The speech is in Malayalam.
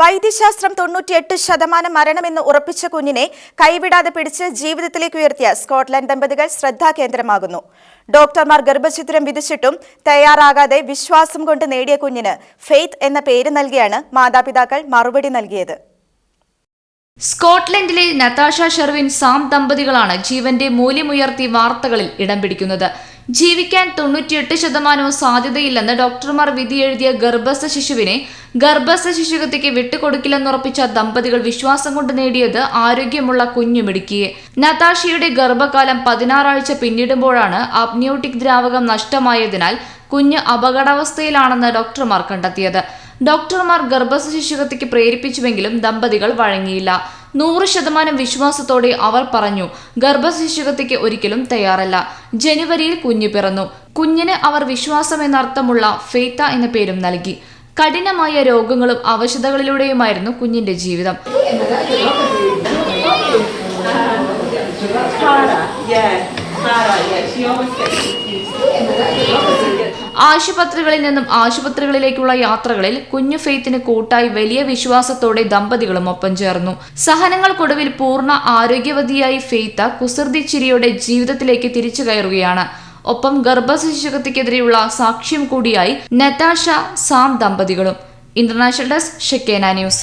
വൈദ്യശാസ്ത്രം തൊണ്ണൂറ്റിയെട്ട് ശതമാനം മരണമെന്ന് ഉറപ്പിച്ച കുഞ്ഞിനെ കൈവിടാതെ പിടിച്ച് ജീവിതത്തിലേക്ക് ഉയർത്തിയ സ്കോട്ട്ലൻഡ് ദമ്പതികൾ ശ്രദ്ധാകേന്ദ്രമാകുന്നു ഡോക്ടർമാർ ഗർഭഛിദ്രം വിധിച്ചിട്ടും തയ്യാറാകാതെ വിശ്വാസം കൊണ്ട് നേടിയ കുഞ്ഞിന് ഫെയ്ത്ത് എന്ന പേര് നൽകിയാണ് മാതാപിതാക്കൾ മറുപടി നൽകിയത്. സ്കോട്ട്ലൻഡിലെ നതാഷ ഷെർവിൻ സാം ദമ്പതികളാണ് ജീവന്റെ മൂല്യമുയർത്തി വാർത്തകളിൽ ഇടം പിടിക്കുന്നത്. ജീവിക്കാൻ തൊണ്ണൂറ്റിയെട്ട് ശതമാനവും സാധ്യതയില്ലെന്ന് ഡോക്ടർമാർ വിധിയെഴുതിയ ഗർഭസ്ഥ ശിശുവിനെ ഗർഭസ്ഥ ശിശുഗതിക്ക് വിട്ടുകൊടുക്കില്ലെന്നുറപ്പിച്ച ദമ്പതികൾ വിശ്വാസം കൊണ്ട് നേടിയത് ആരോഗ്യമുള്ള കുഞ്ഞു മിടുക്കിയെ നതാഷയുടെ ഗർഭകാലം പതിനാറാഴ്ച പിന്നിടുമ്പോഴാണ് അബ്നിയോട്ടിക് ദ്രാവകം നഷ്ടമായതിനാൽ കുഞ്ഞ് അപകടാവസ്ഥയിലാണെന്ന് ഡോക്ടർമാർ കണ്ടെത്തിയത്. ഡോക്ടർമാർ ഗർഭസ്ഥ ശിശുഗതിക്ക് പ്രേരിപ്പിച്ചുവെങ്കിലും ദമ്പതികൾ വഴങ്ങിയില്ല. നൂറ് ശതമാനം വിശ്വാസത്തോടെ അവർ പറഞ്ഞു ഗർഭശിശുഹത്യയ്ക്ക് ഒരിക്കലും തയ്യാറല്ല ജനുവരിയിൽ കുഞ്ഞു പിറന്നു കുഞ്ഞിന് അവർ വിശ്വാസം എന്നർത്ഥമുള്ള ഫെയ്ത്ത എന്ന പേരും നൽകി കഠിനമായ രോഗങ്ങളും അവശതകളിലൂടെയുമായിരുന്നു കുഞ്ഞിന്റെ ജീവിതം. She always gets confused. ആശുപത്രികളിൽ നിന്നും ആശുപത്രികളിലേക്കുള്ള യാത്രകളിൽ കുഞ്ഞു ഫെയ്ത്തിന് കൂട്ടായി വലിയ വിശ്വാസത്തോടെ ദമ്പതികളും ഒപ്പം ചേർന്നു. സഹനങ്ങൾക്കൊടുവിൽ പൂർണ ആരോഗ്യവതിയായി ഫെയ്ത്ത കുസൃതി ചിരിയോടെ ജീവിതത്തിലേക്ക് തിരിച്ചു കയറുകയാണ്. ഒപ്പം ഗർഭശിശുക്കത്തിക്കെതിരെയുള്ള സാക്ഷ്യം കൂടിയായി Natasha Sam ദമ്പതികളും. International desk Shekinah news.